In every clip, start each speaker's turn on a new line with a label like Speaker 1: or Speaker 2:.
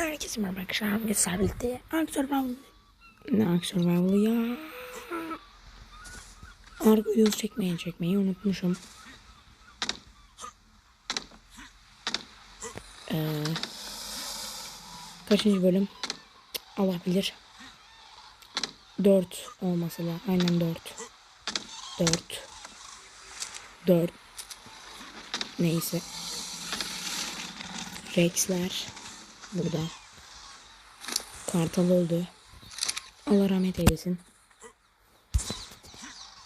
Speaker 1: Herkese merhaba arkadaşlar. Sizlerle birlikte Ark Survival. Ne Ark Survival ya? Ark videosu çekmeyi çekmeyi unutmuşum. Ee, kaçıncı bölüm? Allah bilir. 4 olması lazım. Aynen 4. 4. 4. Neyse. Rex'ler burada. Kartal öldü. Allah rahmet eylesin.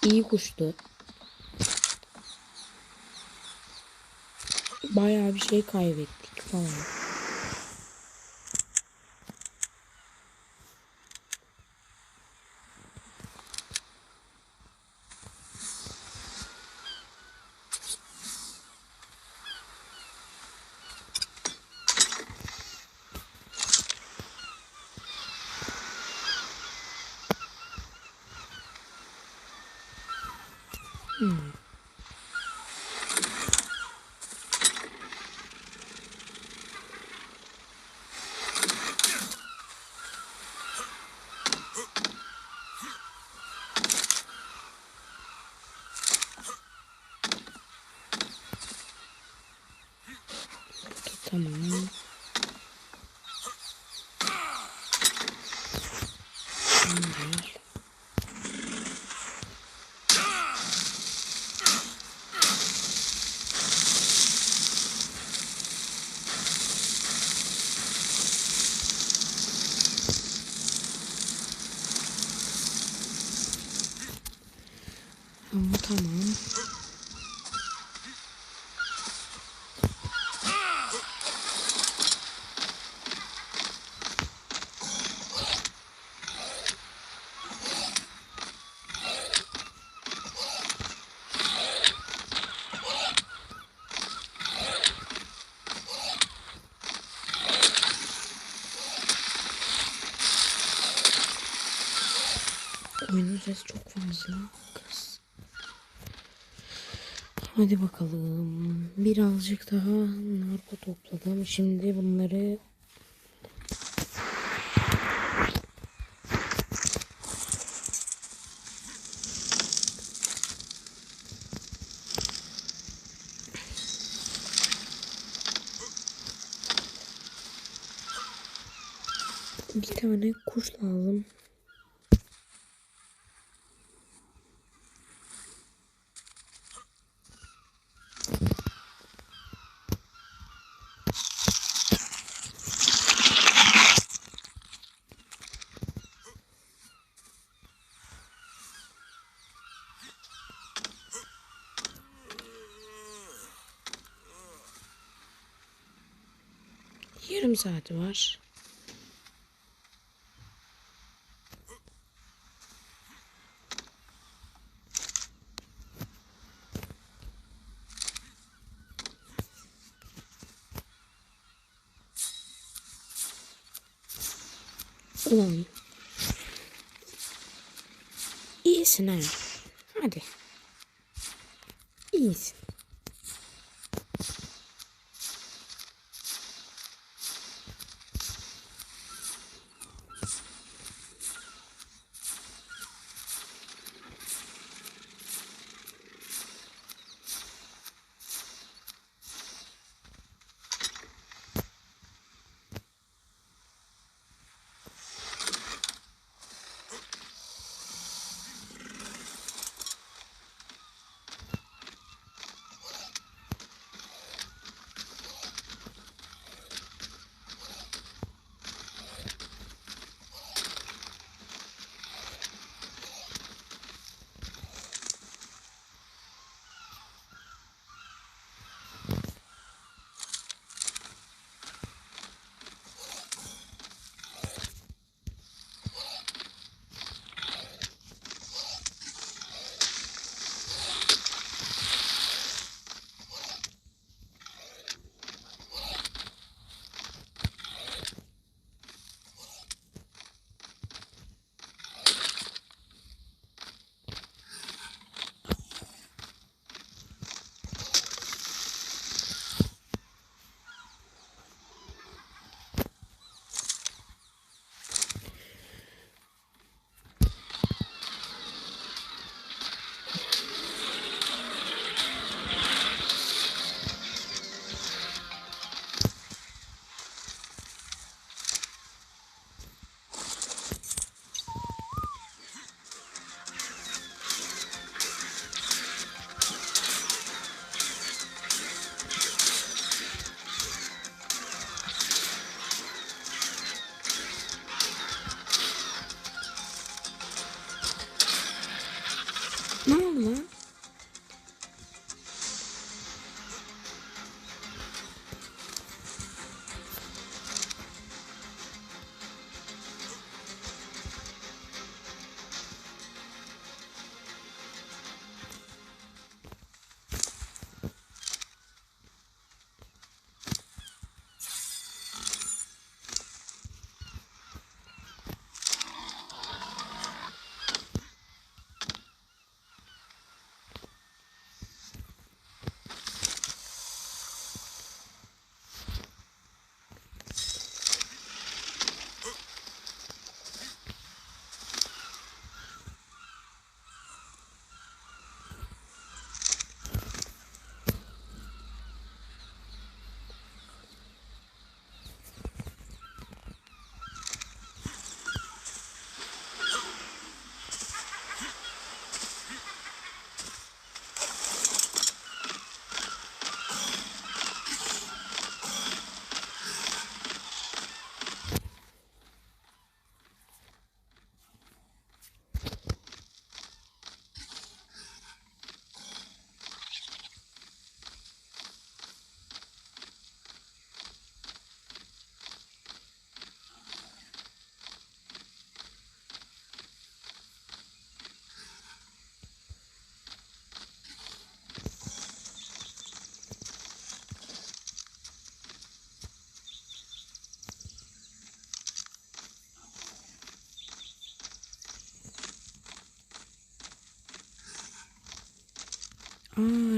Speaker 1: İyi kuştu. Bayağı bir şey kaybettik falan. Tamam. Şimdi. Ama tamam. Sesi çok fazla. Kız. Hadi bakalım. Birazcık daha narko topladım. Şimdi bunları bir tane kuş lazım. Saati var. Ulan. İyisin ha. Hadi. İyisin.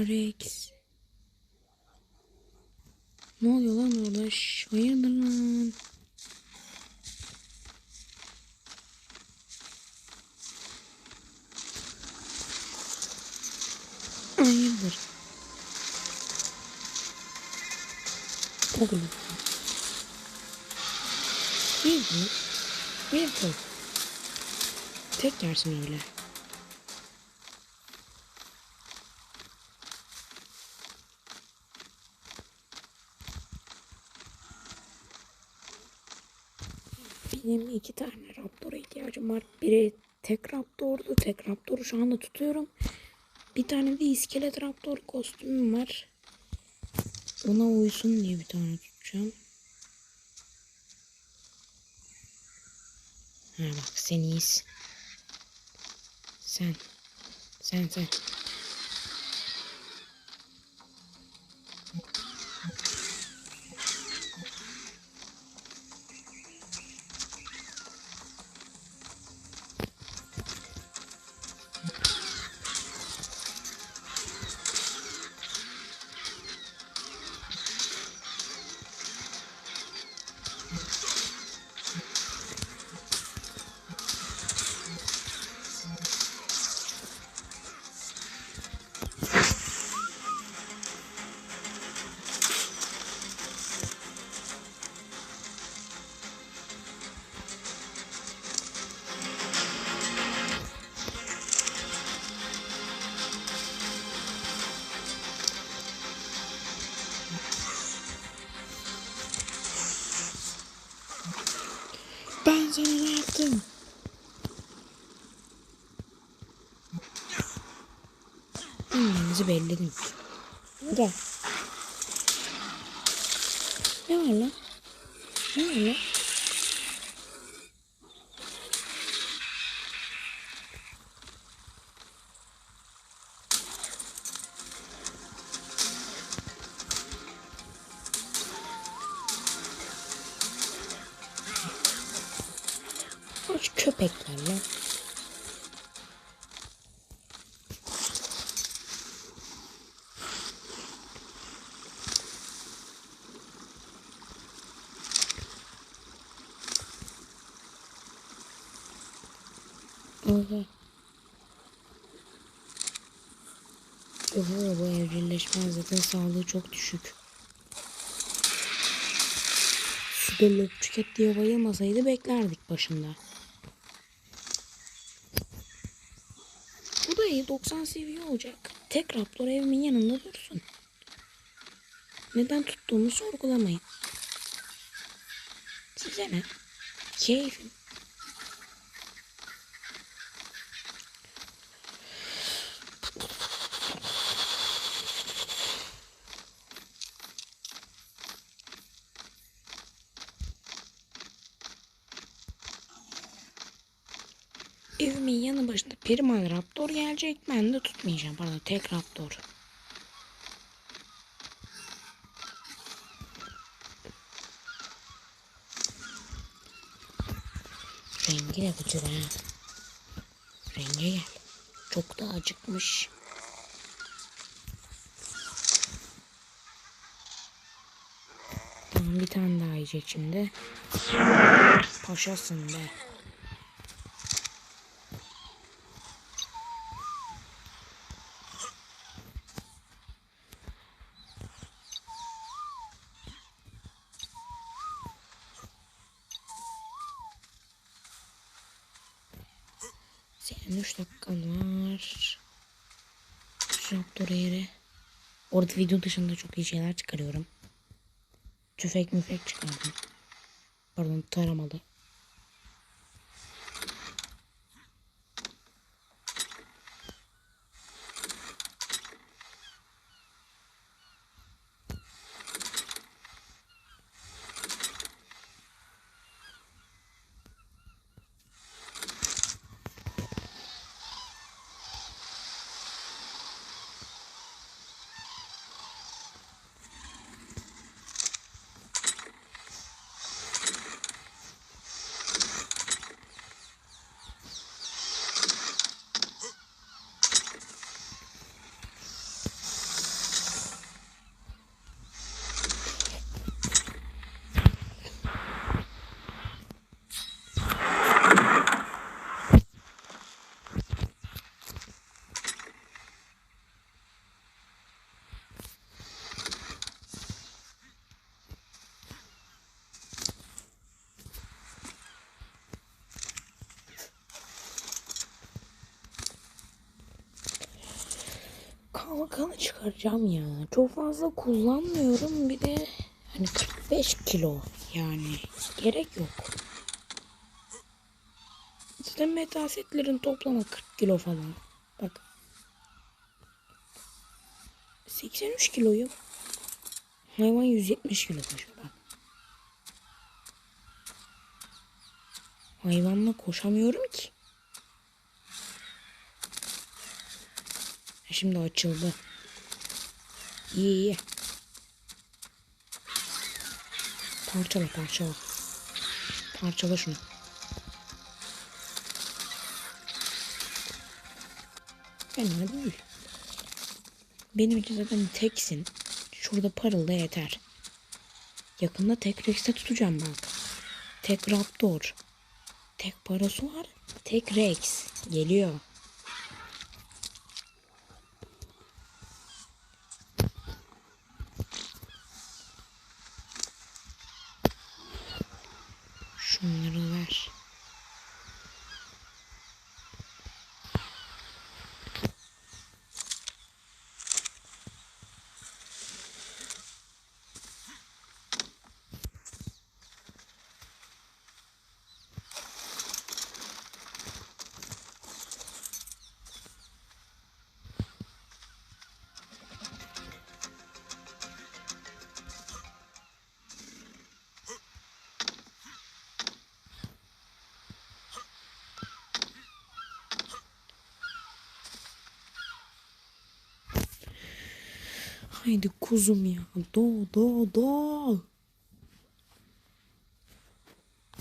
Speaker 1: T-Rex. Ne oluyor lan orada? Hayırdır lan? Hayırdır? Oğlum. Bir bu. Bir bu. Tek yersin öyle. Benim iki tane Raptor'a ihtiyacım var. Biri tek Raptor'du. Tek Raptor'u şu anda tutuyorum. Bir tane de iskelet Raptor kostümüm var. Ona uysun diye bir tane tutacağım. Ha bak sen iyisin. Sen. Sen sen. Ben ne yaptım? Hanginizi belledim. Gel. Ne var lan? Ne var lan? Oha. Oha bu evcilleşme zaten sağlığı çok düşük. Suda löpçük et diye bayılmasaydı beklerdik başında. Bu da iyi 90 seviye olacak. Tek Raptor evimin yanında dursun. Neden tuttuğumu sorgulamayın. Size ne? Keyfim. Evimin yanı başında Primal Raptor gelecek. Ben de tutmayacağım. Pardon tek Raptor. Rengi de gıcır ha. Renge gel. Çok da acıkmış. Tamam bir tane daha yiyecek şimdi. Paşasın be. Senin 3 dakikan var. Raptor yeri. Orada video dışında çok iyi şeyler çıkarıyorum. Tüfek müfek çıkardım. Pardon taramalı. Çıkaracağım ya. Çok fazla kullanmıyorum. Bir de hani 45 kilo yani gerek yok. Zaten metal setlerin toplamı 40 kilo falan. Bak. 83 kiloyum. Hayvan 170 kilo taşıyor bak. Hayvanla koşamıyorum ki. Ha, Şimdi açıldı. İyi iyi. Parçala parçala. Parçala şunu. Fena değil. Benim için zaten teksin. Şurada parılda yeter. Yakında tek Rex'te tutacağım bak. Tek Raptor. Tek parası var. Tek Rex. Geliyor. Haydi kuzum ya. Do do do.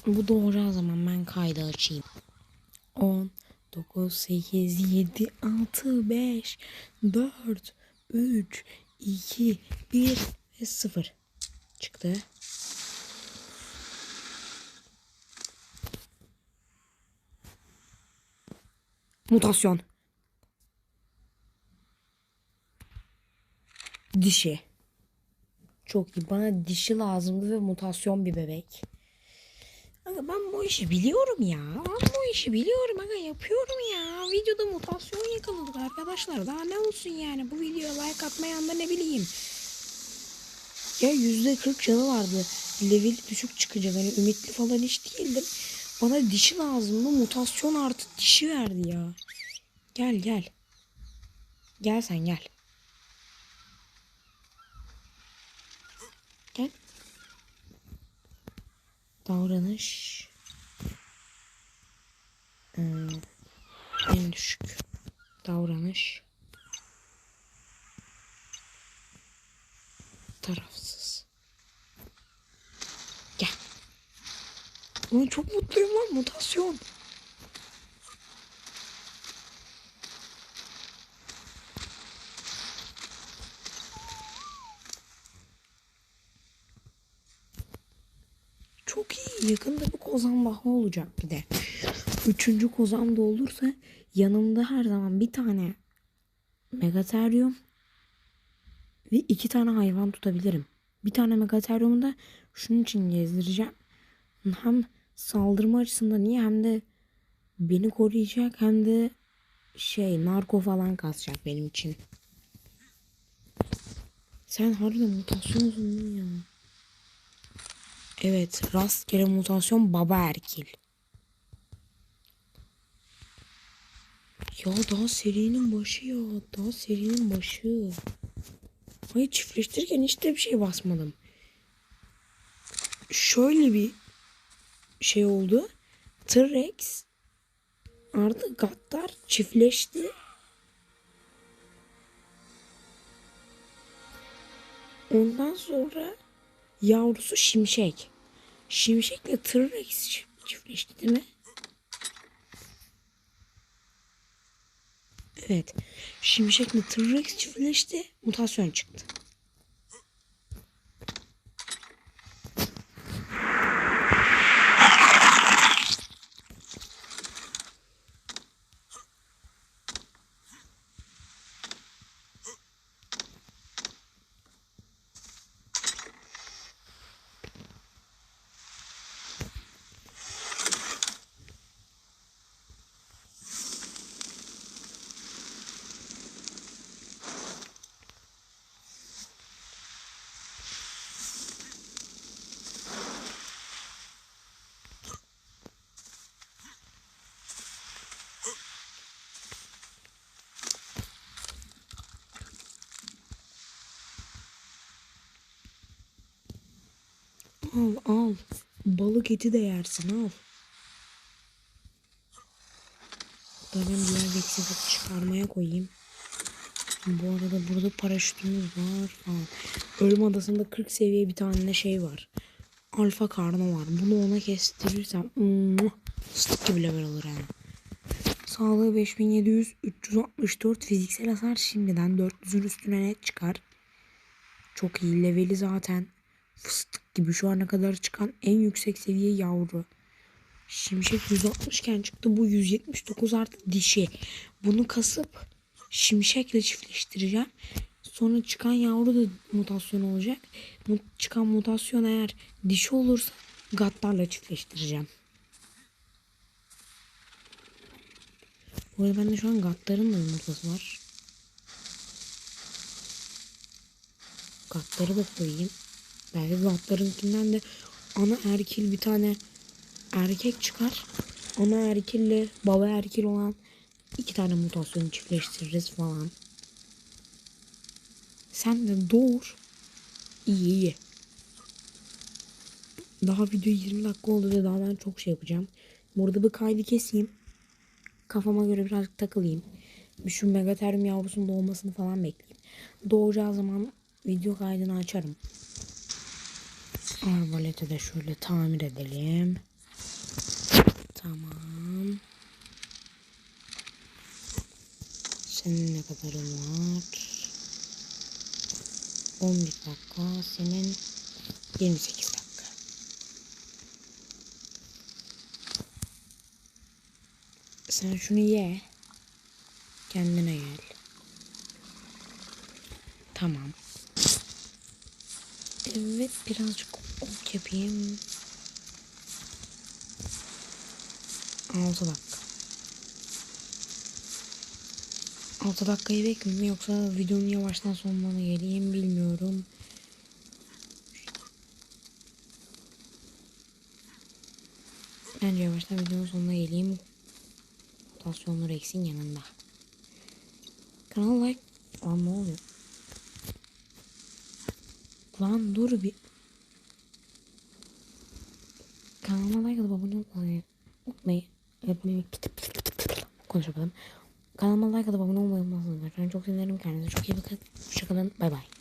Speaker 1: Bu doğru zaman ben kaydı açayım. 10, 9, 8, 7, 6, 5, 4, 3, 2, 1 ve 0. Çıktı. Mutasyon. Dişi. Çok iyi. Bana dişi lazımdı ve mutasyon bir bebek. Aga ben bu işi biliyorum ya. Ben bu işi biliyorum aga yapıyorum ya. Videoda mutasyon yakaladık arkadaşlar. Daha ne olsun yani bu videoya like atmayan da ne bileyim. Ya yüzde kırk canı vardı. Leveli düşük çıkacak. Hani ümitli falan hiç değildim. Bana dişi lazımdı. Mutasyon artı dişi verdi ya. Gel gel. Gel sen. Gel. Davranış. Ee, en düşük. Davranış. Tarafsız. Gel. Ulan çok mutluyum lan mutasyon. Çok iyi. Yakında bir kozan bahı olacak bir de. Üçüncü kozan da olursa yanımda her zaman bir tane Megatherium ve iki tane hayvan tutabilirim. Bir tane Megatherium'u da şunun için gezdireceğim. Hem saldırma açısından iyi hem de beni koruyacak hem de şey narko falan kasacak benim için. Sen harbiden mutasyonsun ya. Evet, rastgele mutasyon baba erkil. Ya daha serinin başı ya. Daha serinin başı. Hayır çiftleştirirken hiç de bir şey basmadım. Şöyle bir şey oldu. T-Rex artı Gattar çiftleşti. Ondan sonra yavrusu Şimşek. Şimşekle T-Rex çiftleşti değil mi? Evet. Şimşekle T-Rex çiftleşti. Mutasyon çıktı. Al al. Balık eti de yersin al. Hatta ben diğer veksili çıkarmaya koyayım. Bu arada burada paraşütümüz var falan. Ölüm adasında 40 seviye bir tane şey var. Alfa karma var. Bunu ona kestirirsem fıstık gibi level olur yani. Sağlığı 5700, 364 fiziksel hasar şimdiden 400'ün üstüne net çıkar. Çok iyi leveli zaten fıstık gibi şu ana kadar çıkan en yüksek seviye yavru. Şimşek 160 iken çıktı bu 179 artı dişi. Bunu kasıp şimşekle çiftleştireceğim. Sonra çıkan yavru da mutasyon olacak. Çıkan mutasyon eğer dişi olursa gatlarla çiftleştireceğim. Bu arada bende şu an gatların da yumurtası var. Gatları da koyayım. Belki gatlarınkinden de ana erkil bir tane erkek çıkar. Ana erkille baba erkil olan iki tane mutasyonu çiftleştiririz falan. Sen de doğur. İyi iyi. Daha video 20 dakika oldu ve daha ben çok şey yapacağım. Burada bir kaydı keseyim. Kafama göre birazcık takılayım. Bir şu megaterium yavrusunun doğmasını falan bekleyeyim. Doğacağı zaman video kaydını açarım. Arbaleti de şöyle tamir edelim. Tamam. Senin ne kadarın var? 11 dakika. Senin 28 dakika. Sen şunu ye. Kendine gel. Tamam. Evet birazcık ok yapayım. 6 dakika. 6 dakikayı bekleyeyim yoksa videonun yavaştan sonuna geleyim bilmiyorum. Bence yavaştan videonun sonuna geleyim. Mutasyonlar eksin yanında. Kanal like... Lan ne oluyor? Lan dur bir. Kanalıma like atıp abone olmayı unutmayın. Etmeyi konuşamadım. Kanalıma like atıp abone olmayı unutmayın. Çok sevinirim. Kendinize çok iyi bakın. Hoşçakalın. Bay bay.